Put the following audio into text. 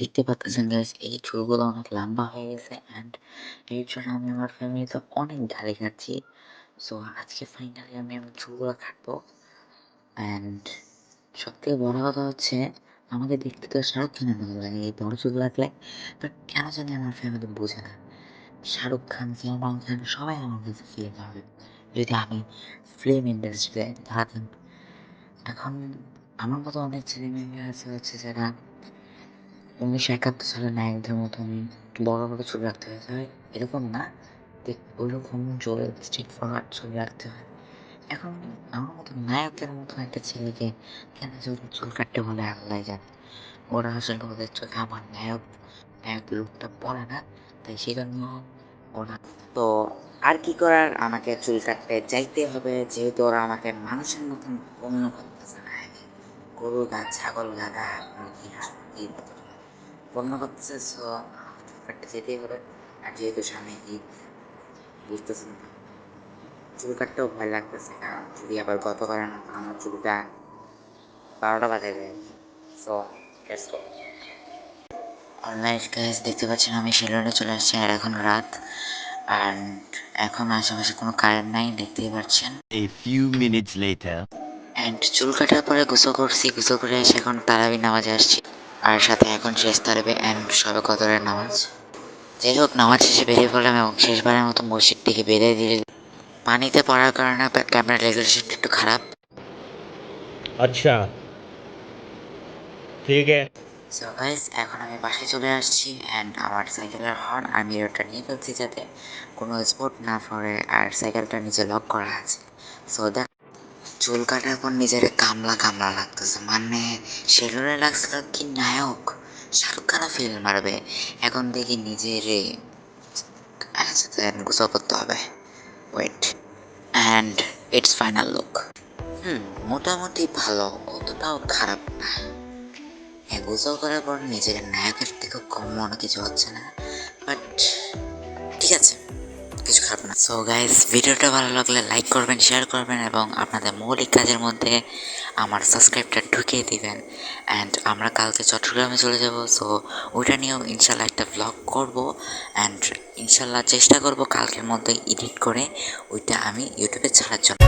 দেখতে পাচ্ছেন গাইস এই চুলগুলো অনেক লম্বা হয়ে গেছে অ্যান্ড এর জন্য আমি আমার ফ্যামিলিতে অনেক গালি খাচ্ছি। সো আজকে ফাইনালি আমি আমার চুলগুলো কাটবো। অ্যান্ড সব থেকে বড় কথা হচ্ছে, আমাকে দেখতে তো শাহরুখ খানের মতো লাগে, এই বড় চুল রাখলে বাট কেন জানি আমার ফ্যামিলি বোঝে না। শাহরুখ খান, সালমান খান, সবাই আমার কাছে ফিল হবে। যদি আমি ফিল্ম ইন্ডাস্ট্রিতে থাকতাম এখন আমার মতো অনেক ছেলে মেয়ে আছে হচ্ছে যারা উনিশশো একাত্তর সালের নায়কদের মতন বড় বড় ছবি রাখতে হয় ভাই এরকম না? দেখ, ওইরকম জোরে স্ট্রিট ফরওয়ার্ড ছবি রাখতে হয়। এখন আমার মতো নায়কের মতো একটা ছেলেকে কেন চুল চুল কাটতে বলে আল্লাহ জানে। ওরা আসলে ওদের চোখে আমার নায়ক নায়ক লোকটা পড়ে না, তাই সেই জন্য ওরা তো আর কি করার? আমাকে চুল কাটতে যাইতে হবে, যেহেতু ওরা আমাকে মানুষের মতন গণ্য করতেছে না। গরু গা, ছাগল গাদা গণ্য করতেছে সো কাটতে যেতেই হবে। আর যেহেতু সামনে ঈদ বুঝতেছেন না। চুল কাটতেও ভয় লাগতেছে কারণ যদি আবার গত করেন আমার চুলটা বারোটা বাজে যায়। So let's go online guys দেখতে পাচ্ছেন আমি শিলংয়ে চলে আসছি আর এখন রাত। আর এখন আশেপাশে কোনো কারেন্ট নাই দেখতেই পাচ্ছেন। A few minutes later. And চুল কাটার পরে গোসল করছি গোসল করে এসে এখন তারাবি নামাজে আসছি। আর সাথে এখন শেষ তালেবে অ্যান্ড সবে কদরের নামাজ। যাই হোক নামাজ শেষে বেরিয়ে পড়লাম এবং শেষবারের মতো মসজিদটিকে বেঁধে দিয়ে পানিতে পড়ার কারণে ক্যামেরা রেগুলেশনটা একটু খারাপ। আচ্ছা। ঠিক আছে। সো গাইস এখন আমি বাসায় চলে আসছি অ্যান্ড আমার সাইকেলের হর্ন আর মিররটা নিয়ে ফেলছি যাতে কোনো স্পট না পড়ে আর সাইকেলটা নিচে লক করা আছে। সো দেখ চুল কাটার পর নিজের কামলা কামলা লাগতেছে। মানে সেলুনে লাগছিল কি নায়ক? শাহরুখ খানও ফিল মারবে। এখন দেখি নিজের গোসল করতে হবে। Wait and it's final look hmm, মোটামুটি ভালো, অতটাও খারাপ না। হ্যাঁ গোসল করার পর নিজের নায়কের থেকেও কম মনে কিছু হচ্ছে না। বাট ঠিক আছে। সো গাইস ভিডিওটা ভালো লাগলে লাইক করবেন শেয়ার করবেন এবং আপনাদের মৌলিক কাজের মধ্যে আমার সাবস্ক্রাইবটা ঢুকিয়ে দিবেন। অ্যান্ড আমরা কালকে চট্টগ্রামে চলে যাব সো ওইটা নিয়েও ইনশাল্লাহ একটা ব্লগ করব। অ্যান্ড ইনশাল্লাহ চেষ্টা করব কালকের মধ্যে এডিট করে ওইটা আমি ইউটিউবে ছাড়ার জন্য।